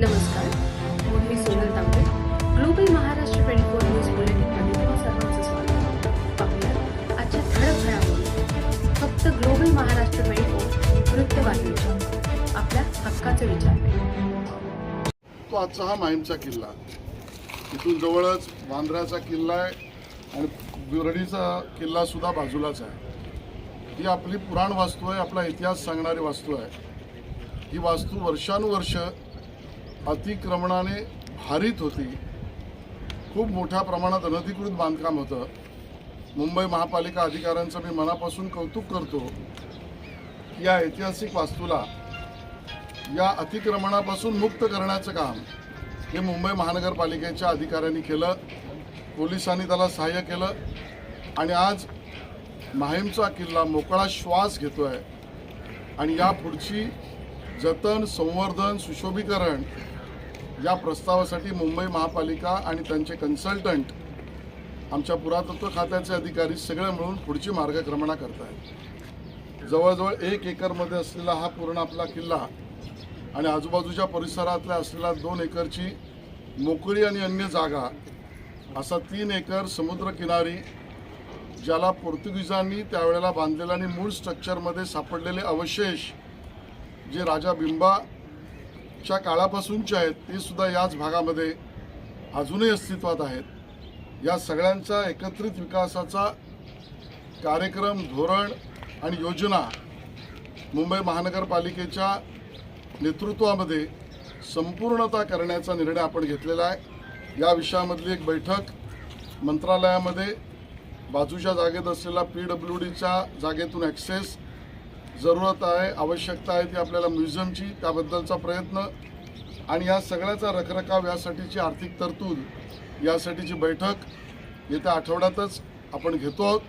नमस्कार. मी Sonal Tambe. Global Maharashtra twenty four news बुलेटिनमध्ये तुम्हा सर्वांचं स्वागत. पाहूया आजच्या ठळक घडामोडी फक्त ग्लोबल महाराष्ट्र ट्वेंटी फोर वृत्तवाहिनीच्या आपल्या हक्काचा विचार. तो आजचा हा माहीमचा किल्ला. इथून जवळच वांद्र्याचा किल्ला आहे आणि बिरडीचा किल्ला सुद्धा बाजूलाच आहे. ही आपली पुराण वास्तू आहे आपला इतिहास सांगणारी वास्तू आहे. ही वास्तू वर्षानुवर्ष अतिक्रमणाने भारित होती. खूप मोठ्या प्रमाणात अनधिकृत बांधकाम होतं. मुंबई महापालिका अधिकाऱ्यांचं मी मनापासून कौतुक करतो या ऐतिहासिक वास्तूला या अतिक्रमणापासून मुक्त करण्याचं काम हे मुंबई महानगरपालिकेच्या अधिकाऱ्यांनी केलं पोलिसांनी त्याला सहाय्य केलं आणि आज माहीमचा किल्ला मोकळा श्वास घेतो आहे आणि या पुढची जतन संवर्धन सुशोभीकरण या प्रस्तावासाठी मुंबई महापालिका आणि त्यांचे कन्सल्टंट आमच्या पुरातत्व खात्याचे अधिकारी सगळे मिळून पुढची मार्गक्रमणा करत आहेत जवळजवळ एक एकरमध्ये असलेला हा पूर्ण आपला किल्ला आणि आजूबाजूच्या परिसरातल्या असलेल्या दोन एकरची मोकळी आणि अन्य जागा असा तीन एकर समुद्रकिनारी ज्याला पोर्तुगीजांनी त्यावेळेला बांधलेल्या आणि मूळ स्ट्रक्चरमध्ये सापडलेले अवशेष जे राजा बिंबा च्या काळापासूनचे आहेत ते सुद्धा याच भागामध्ये अजूनही अस्तित्वात आहेत. या सगळ्यांचा एकत्रित विकासाचा कार्यक्रम धोरण आणि योजना मुंबई महानगरपालिकेच्या नेतृत्वामध्ये संपूर्णता करण्याचा निर्णय आपण घेतलेला आहे. या विषयामधली एक बैठक मंत्रालयामध्ये बाजूच्या जागेत असलेला पी डब्ल्यू डीच्या जागेतून ॲक्सेस जरूरत आहे आवश्यकता आहे ती आपल्याला म्युझियमची त्याबद्दलचा प्रयत्न. आणि या सगळ्याचा रखरखाव यासाठीची आर्थिक तरतूद यासाठीची बैठक येत्या आठवड्यातच आपण घेतो आहोत.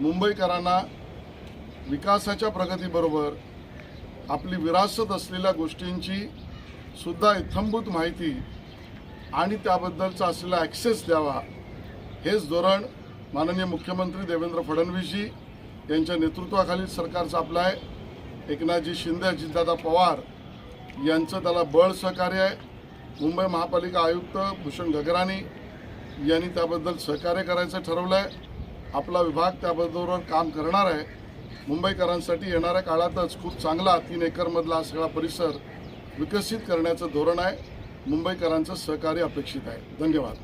मुंबईकरांना विकासाच्या प्रगतीबरोबर आपली विरासत असलेल्या गोष्टींची सुद्धा इत्थंभूत माहिती आणि त्याबद्दलचा असलेला ॲक्सेस द्यावा. हेच धोरण माननीय मुख्यमंत्री देवेंद्र फडणवीसजी यांच्या नेतृत्वाखालील सरकारचं आपलं आहे एकनाथजी शिंदे अजितदादा पवार यांचं त्याला बळ सहकार्य आहे. मुंबई महापालिका आयुक्त भूषण गगराणी यांनी त्याबद्दल सहकार्य करायचं ठरवलं आहे आपला विभाग त्याबरोबर काम करणार आहे. मुंबईकरांसाठी येणाऱ्या काळातच खूप चांगला तीन एकरमधला हा सगळा परिसर विकसित करण्याचं धोरण आहे. मुंबईकरांचं सहकार्य अपेक्षित आहे. धन्यवाद.